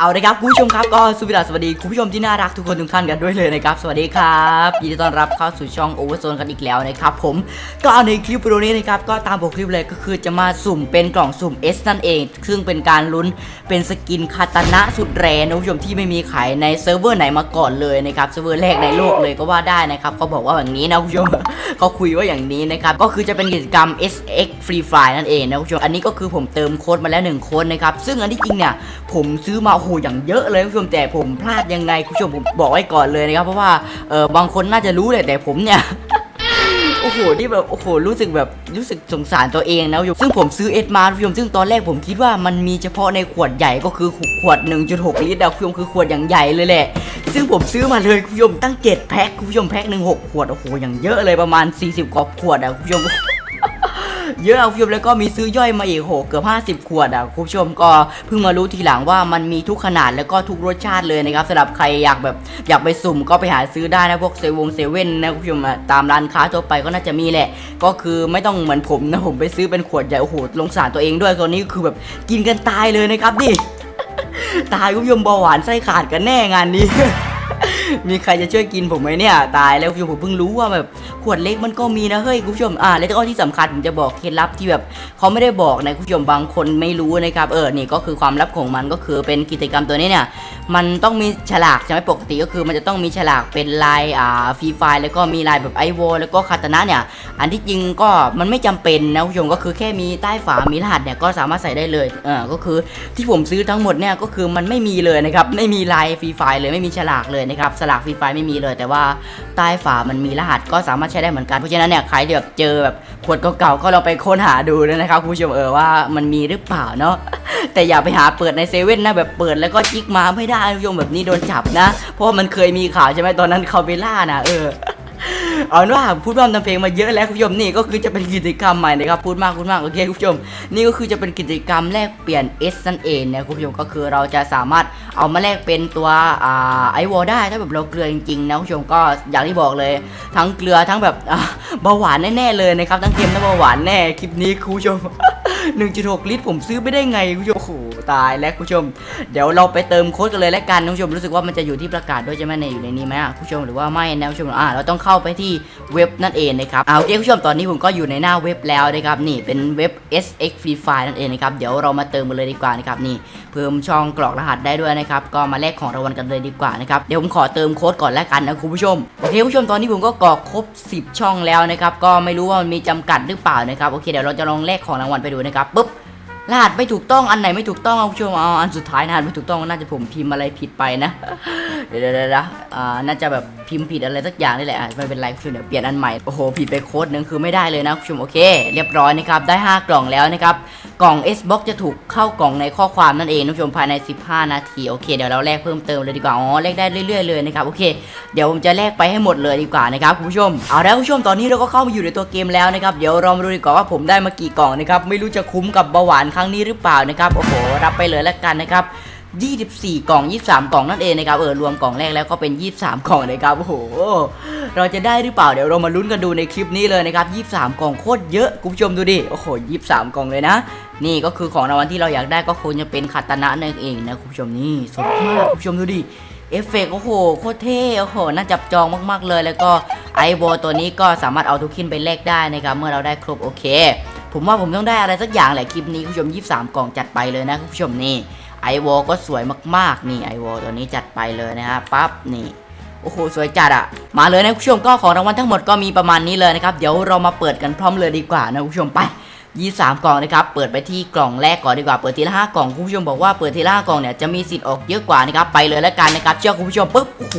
เอาเลยครับคุณผู้ชมครับก็สุวิลาสวัสดีคุณผู้ชมที่น่ารักทุกคนทุกท่านกันด้วยเลยนะครับสวัสดีครับยินดีต้อนรับเข้าสู่ช่องโอเวอร์โซนกันอีกแล้วนะครับผมก็ในคลิปวิดีโอนี้นะครับก็ตามบทคลิปเลยก็คือจะมาสุ่มเป็นกล่องสุ่ม S นั่นเอง ซึ่งเป็นการลุ้นเป็นสกินคาตานะสุดแรนะคุณผู้ชมที่ไม่มีขายในเซิร์ฟเวอร์ไหนมาก่อนเลยนะครับเซิร์ฟเวอร์แรกในโลกเลยก็ว่าได้นะครับเขาบอกว่าอย่างนี้นะคุณผู้ชมเขาคุยว่าอย่างนี้นะครับก็คือจะเป็นกิจกรรม SX Free Fire นั่นเองนะคุณผู้ชมอันนี้ก็คือผมเติมโค้ดมาแล้วหนึ่งโค้ดนะครับซึ่งอันที่จริงเนี่ยผมซื้อมาโหอย่างเยอะเลยคุณผู้ชมแต่ผมพลาดยังไงคุณผู้ชมผมบอกไว้ก่อนเลยนะครับ เพราะว่าเออบางคนน่าจะรู้แหละแต่ผมเนี่ยโอ้โหที่แบบโอ้โหรู้สึกแบบรู้สึกสงสารตัวเองนะคุณผู้ชมซึ่งผมซื้อเอสมาคุณผู้ชมซึ่งตอนแรกผมคิดว่ามันมีเฉพาะในขวดใหญ่ก็คือขวด 1.6 ลิตรอะคุณผู้ชมคือขวดอย่างใหญ่เลยแหละ ซึ่งผมซื้อมาเลยคุณผู้ชมตั้ง 7 แพ็คคุณผู้ชมแพ็คหนึ่งหกขวดโอ้โหอย่างเยอะเลยประมาณ 40กว่าขวดอะคุณผู้ชม เยอะเอาคุณผู้ชมแล้วก็มีซื้อย่อยมาอีกโหเกือบ50 ขวดอะคุณผู้ชมก็เพิ่งมารู้ทีหลังว่ามันมีทุกขนาดแล้วก็ทุกรสชาติเลยนะครับสำหรับใครอยากแบบอยากไปสุ่มก็ไปหาซื้อได้นะพวกเซเวงเซเว่นนะคุณผู้ชมตามร้านค้าทั่วไปก็น่าจะมีแหละ ก็คือไม่ต้องเหมือนผมนะผมไปซื้อเป็นขวดใหญ่โอ้โหลงสารตัวเองด้วยตอนนี้คือแบบกินกันตายเลยนะครับดิตายคุณผู้ชมเบาหวานไส้ขาดกันแน่งานนี้ มีใครจะช่วยกินผมไหมเนี่ย ตายแล้วคุณผู้ชมผมเพิ่งรู้ว่าแบบขวดเล็กมันก็มีนะเฮ้ยคุณผู้ชมอ่าแล้วก็ที่สำคัญผมจะบอกเคล็ดลับที่แบบเขาไม่ได้บอกนะคุณผู้ชมบางคนไม่รู้นะครับเออนี่ก็คือความลับของมันก็คือเป็นกิจกรรมตัวนี้เนี่ยมันต้องมีฉลากใช่ไหมปกติก็คือมันจะต้องมีฉลากเป็นลายอ่าฟรีไฟแล้วก็มีลายแบบไอโวแล้วก็คาตานะเนี่ยอันที่จริงก็มันไม่จำเป็นนะคุณผู้ชมก็คือแค่มีใต้ฝามีรหัสเนี่ยก็สามารถใส่ได้เลยเออก็คือที่ผมซื้อทั้งหมดเนี่ยก็คือมันไม่มีเลยนะครับไม่มีลายฟรีไฟเลยไม่มีฉลากเลยนะครับสลากฟรีไฟไม่มีเลย แต่ว่าใต้ฝามันมีรหัสก็สามารถใช้ได้เหมือนกันเพราะฉะนั้นเนี่ยใครที่แบบเจอแบบขวดเก่าๆก็เราไปค้นหาดูนะครับคุณผู้ชมเออว่ามันมีหรือเปล่าเนาะแต่อย่าไปหาเปิดในเซเว่นนะแบบเปิดแล้วก็จิกมาไม่ได้คุณผู้ชมแบบนี้โดนจับนะ เพราะว่ามันเคยมีข่าวใช่ไหมตอนนั้นคาไปล่านะเออ เอาเป็นว่าพูดพร่ำทำเพลงมาเยอะแล้วคุณผู้ชมนี่ก็คือจะเป็นกิจกรรมใหม่นะครับพูดมากพูดมากโอเคคุณผู้ชม นี่ก็คือจะเป็นกิจกรรมแลกเปลี่ยน S นั่นเองนะคุณผู้ชมก็คือเราจะสามารถเอามาแลกเป็นตัวอ่าไอวอลได้ถ้าแบบเราเกลือจริงๆนะคุณผู้ชมก็อย่างที่บอกเลย ทั้งเกลือทั้งแบบเบาหวานแน่ๆเลยนะครับทั้งเค็มทั้งเบาหวานแน่คลิปนี้คุณผู้ชม 1.6 ลิตร ผมซื้อไม่ได้ไงคุณผู้ชมโอ้โหตายแล้วคุณผู้ชม เดี๋ยวเราไปเติมโค้ดกันเลยแล้วกันคุณผู้ชมรู้สึกว่ามันจะอยู่ที่ประกาศด้วยใช่ไหมในอยู่ในนี้ไหมอะคุณผู้ชมหรือว่าไม่นะคุณผู้ชมอ่าเราต้องเข้าไปที่เว็บนั่นเองนะครับเอาโอเคคุณผู้ชมตอนนี้ผมก็อยู่ในหน้าเว็บแล้วนะครับนี่เป็นเว็บ SX Free Fire นั่นเองนะครับเดี๋ยวเรามาเติมกันเลยดีกว่านะครับนี่เพิ่มช่องกรอกรหัสได้ด้วยนะครับก็มาแลกของรางวัลกันเลยดีกว่านะครับเดี๋ยวผมขอเติมโค้ดก่อนแล้วกันนะคุณผู้ชมโอเคคุณผู้ชมตอนนี้ผมก็กรอกครบ 10 ช่องแล้วนะครับก็ไม่รู้ว่ามันมีจำกัดหรือเปล่านะครับโอเคเดี๋ยวเราจะลองแลกของรางวัลไปดูนะครับปุ๊บรหัสไม่ถูกต้องอันไหนไม่ถูกต้องเอาผู้ชมเอาอันสุดท้ายรหัสไม่ถูกต้องน่าจะผมพิมพ์อะไรผิดไปนะเดี๋ยวเดี๋ยวอ่าน่าจะแบบพิมพ์ผิดอะไรสักอย่างนี่แหละอะไม่เป็นไรคุณผู้ชมเดี๋ยวเปลี่ยนอันใหม่โอ้โหผิดไปโค้ดนึงคือไม่ได้เลยนะคุณผู้ชมโอเค เรียบร้อยนะครับได้ 5 กล่องแล้วนะครับ กล่อง Xbox จะถูกเข้ากล่องในข้อความนั่นเองคุณผู้ชมภายใน 15 นาทีโอเคเดี๋ยวเราแลกเพิ่มเติมเลยดีกว่าอ๋อแลกได้เรื่อยๆเลยนะครับโอเคเดี๋ยวผมจะแลกไปให้หมดเลยดีกว่านะครับคุณผู้ชมเอาแล้วคุณผู้ชมตอนนี้เราก็เข้ามาอยู่ในตัวเกมแล้วนะครับเดี๋ยวเรามาดูดีกว่าว่าผมได้มากี่กล่องนะครับไม่รู้จะคุ้มกับเบาหวานครั้งนี้หรือเปล่านะครับโอ้โหรับไปเลยแล้วกันนะครับ 24 กล่อง 23 กล่องนั่นเองนะครับเออรวมกล่องแรกแล้วก็เป็น 23 กล่องนะครับโอ้โหเราจะได้หรือเปล่าเดี๋ยวเรามาลุ้นกันดูในคลิปนี้เลยนะครับ23 กล่องโคตรเยอะคุณผู้ชมดูดิโอ้โห23 กล่องเลยนะ นี่ก็คือของรางวัลที่เราอยากได้ก็คงจะเป็นคาตานะนั่นเองนะคุณผู้ชมนี่สุดมากคุณผู้ชมดูดิเอฟเฟกต์โอ้โหโคตรเท่โอ้โหน่าจับจองมากๆเลย แล้วก็ไอโบตัวนี้ก็สามารถเอาทุกขินไปแลกได้นะครับเมื่อเราได้ครบโอเค ผมว่าผมต้องได้อะไรสักอย่างแหละคลิปนี้คุณผู้ชม 23 กล่องจัดไปเลยนะคุณผู้ชมนี่ ไอวอลก็สวยมากๆ นี่ไอวอลตัวนี้จัดไปเลยนะฮะปั๊บนี่โอ้โหสวยจัดอะมาเลยนะคุณผู้ชมก็ของรางวัลทั้งหมดก็มีประมาณนี้เลยนะครับ เดี๋ยวเรามาเปิดกันพร้อมเลยดีกว่านะคุณผู้ชมไป 23 กล่องนะครับ เปิดไปที่กล่องแรกก่อนดีกว่า เปิดทีละ5กล่องคุณผู้ชมบอกว่าเปิดทีละ5กล่องเนี่ยจะมีสิทธิ์ออกเยอะกว่านะครับ ไปเลยแล้วกันนะครับ เชื่อคุณผู้ชมปุ๊บ โอ้โห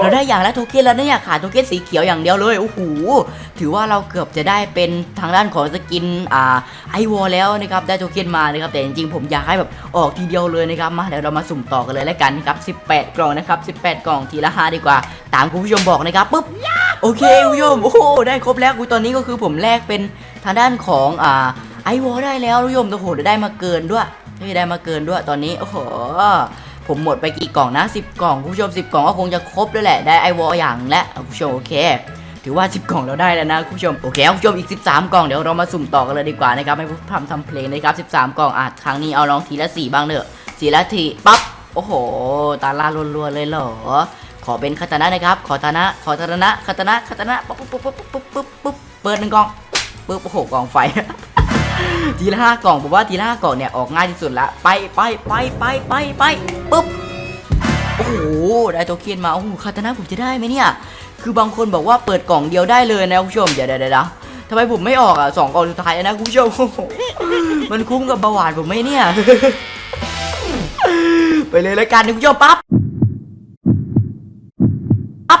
เราได้อย่างละโทเค็นแล้วเนี่ยขาดโทเค็นสีเขียวอย่างเดียวเลย โอ้โห ถือว่าเราเกือบจะได้เป็นทางด้านของสกิน อ่า ไอวอลแล้วนะครับ ได้โทเค็นมานะครับ แต่จริงๆผมอยากให้แบบออกทีเดียวเลยนะครับ มาเดี๋ยวเรามาสุ่มต่อกันเลยแล้วกันนะครับ 18 กล่องนะครับ 18 กล่องทีละ5ดีกว่า ตามคุณผู้ชมบอกนะครับปุ๊บ โอเคคุณผู้ชม โอ้โห ได้ครบแล้วกูตอนนี้ก็คือผมแลกเป็น ทางด้านของอ่าไอวอลได้แล้วคุณผู้ชมโอ้โหได้มาเกินด้วยเฮ้ยได้มาเกินด้วยตอนนี้โอ้โหผมหมดไปกี่กล่องนะ10 กล่องคุณผู้ชม 10 กล่องก็คงจะครบด้วแหละได้ไอวอลอย่างและคุณผู้ชมโอเค ถือว่า 10 กล่องเราได้แล้วนะคุณผู้ชมโอเคคุณผู้ชมอีก 13 กล่องเดี๋ยวเรามาสุ่มต่อกันเลยดีกว่านะครับไม่พูดพร่ำทำเพลงนะครับ13 กล่องอะครั้งนี้เอาลองทีละ 4 บ้างเถอะสีละทีปั๊บโอ้โห ตาลารัวๆเลยเหรอขอเป็นคาตานะนะครับ ขอตานะขอตานะคาตานะคาตานะปุ๊บปุ๊บปุ๊บปุ๊บปุ๊บปุ๊บเปิดหนึ่งกล่อง ปุ๊บโอ้โหกล่องไฟ ทีละห้ากล่องผมว่าทีละห้ากล่องเนี่ยออกง่ายที่สุดละไปไปไปไปไปไปปุ๊บโอ้โหได้โทเค็นมาโอ้โหคาตานะผมจะได้ไหมเนี่ยคือบางคนบอกว่าเปิดกล่องเดียวได้เลยนะคุณผู้ชมเดี๋ยวเดี๋ยวทำไมผมไม่ออกอะสองกล่องสุดท้ายนะคุณผู้ชมมันคุ้มกับเบาหวานผมไหมเนี่ย ไปเลยแล้วกันคุณผู้ชมปั๊บปั๊บ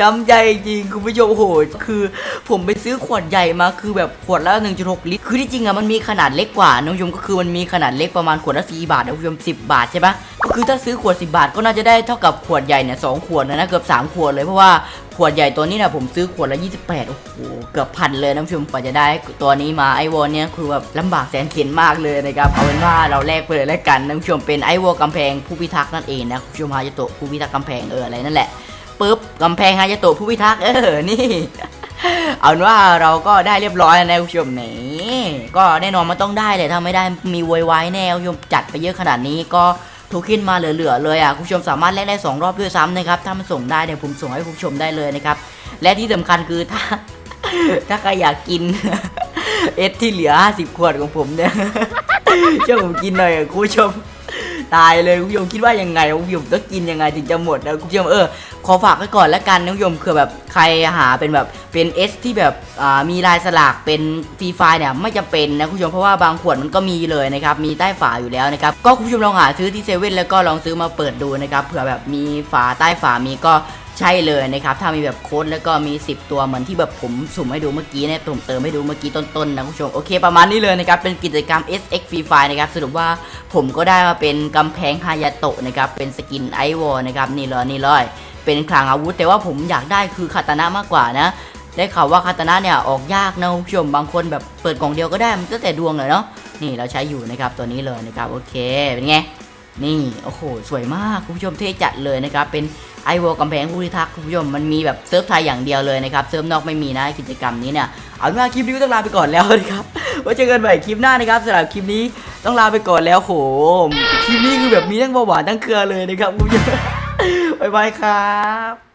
ช้ำใจจริงคุณผู้ชมโอ้โหคือผมไปซื้อขวดใหญ่มาคือแบบขวดละ1.6ลิตรคือที่จริงอะมันมีขนาดเล็กกว่านะคุณผู้ชมก็คือมันมีขนาดเล็กประมาณขวดละ4บาทนะคุณผู้ชม10 บาทใช่ปะก็คือถ้าซื้อขวด 10 บาทก็น่าจะได้เท่ากับขวดใหญ่เนี่ยสองขวดนะนะเกือบ3ขวดเลยเพราะว่าขวดใหญ่ตัวนี้นี่ยผมซื้อขวดละ 28โอ้โหเกือบพันเลยนะคุณผู้ชมกว่าจะได้ตัวนี้มาไอวอนเนี่ยคือแบบลำบากแสนเข็ญมากเลยนะครับเอาเป็นว่าเราแลกไปเลยแล้วกันนะคุณผู้ชมเป็นไอวอลกำแพงผู้พิทักษ์นั่นเองนะคุณผู้ชมฮายาโตะผู้พิทักษ์กำแพงเอออะไรนั่นแหละ ปุ๊บกำแพงฮายาโตะผู้พิทักษ์เออนี่เอาเป็นว่าเราก็ได้เรียบร้อยแล้วนะคุณผู้ชมนี่ก็แน่นอนมันต้องได้เลยถ้าไม่ได้มีโวยวายแน่คุณผู้ชมจัดไปเยอะขนาดนี้ก็ถูกขึ้นมาเหลือๆเลยอะคุณผู้ชมสามารถแลกได้สองรอบด้วยซ้ำนะครับถ้ามันส่งได้เนี่ยผมส่งให้คุณผู้ชมได้เลยนะครับและที่สำคัญคือถ้า ถ้าใครอยากกินเอสที่เหลือ 50 ขวดของผมเนี่ยช่วยผมกินหน่อยคุณผู้ชม ตายเลยคุณผู้ชมคิดว่ายังไงคุณผู้ชมต้องกินยังไงถึงจะหมดนะคุณผู้ชมเออขอฝากไว้ก่อนละกันนะคุณผู้ชมคือแบบใครหาเป็นแบบเป็น S ที่แบบอ่ามีลายสลากเป็นฟรีไฟเนี่ยไม่จำเป็นนะคุณผู้ชมเพราะว่าบางขวดมันก็มีเลยนะครับมีใต้ฝาอยู่แล้วนะครับก็คุณผู้ชมลองหาซื้อที่เซเว่นแล้วก็ลองซื้อมาเปิดดูนะครับเผื่อแบบมีฝาใต้ฝามีก็ ใช่เลยนะครับ ถ้ามีแบบโค้ดแล้วก็มี 10 ตัวเหมือนที่แบบผมสุ่มให้ดูเมื่อกี้เนี่ยผมเติมให้ดูเมื่อกี้ต้นๆนะคุณผู้ชมโอเคประมาณนี้เลยนะครับ เป็นกิจกรรม SX Free Fire นะครับสรุปว่าผมก็ได้มาเป็นกำแพงฮายาโตะนะครับเป็นสกินไอวอนะครับนี่เลยนี่เลยเป็นคลังอาวุธ แต่ว่าผมอยากได้คือคาตานะมากกว่านะได้ข่าวว่าคาตานะเนี่ยออกยากนะคุณผู้ชมบางคนแบบเปิดกล่องเดียวก็ได้มันก็แต่ดวงเลยเนาะนี่เราใช้อยู่นะครับตัวนี้เลยนะครับโอเคเป็นไงนี่โอ้โหสวยมากคุณผู้ชมเท่จัดเลยนะครับเป็น ไอวัวกำแพงผู้พิทักษ์คุณผู้ชมมันมีแบบเซิร์ฟไทยอย่างเดียวเลยนะครับเซิร์ฟนอกไม่มีนะกิจกรรมนี้เนี่ยเอาเป็นว่าคลิปนี้ก็ต้องลาไปก่อนแล้วนะครับไว้เจอกันใหม่คลิปหน้านะครับสำหรับคลิปนี้ต้องลาไปก่อนแล้วโหคลิปนี้คือแบบมีทั้งเบาหวานทั้งเกลือเลยนะครับคุณผู้ชมบายบายครับ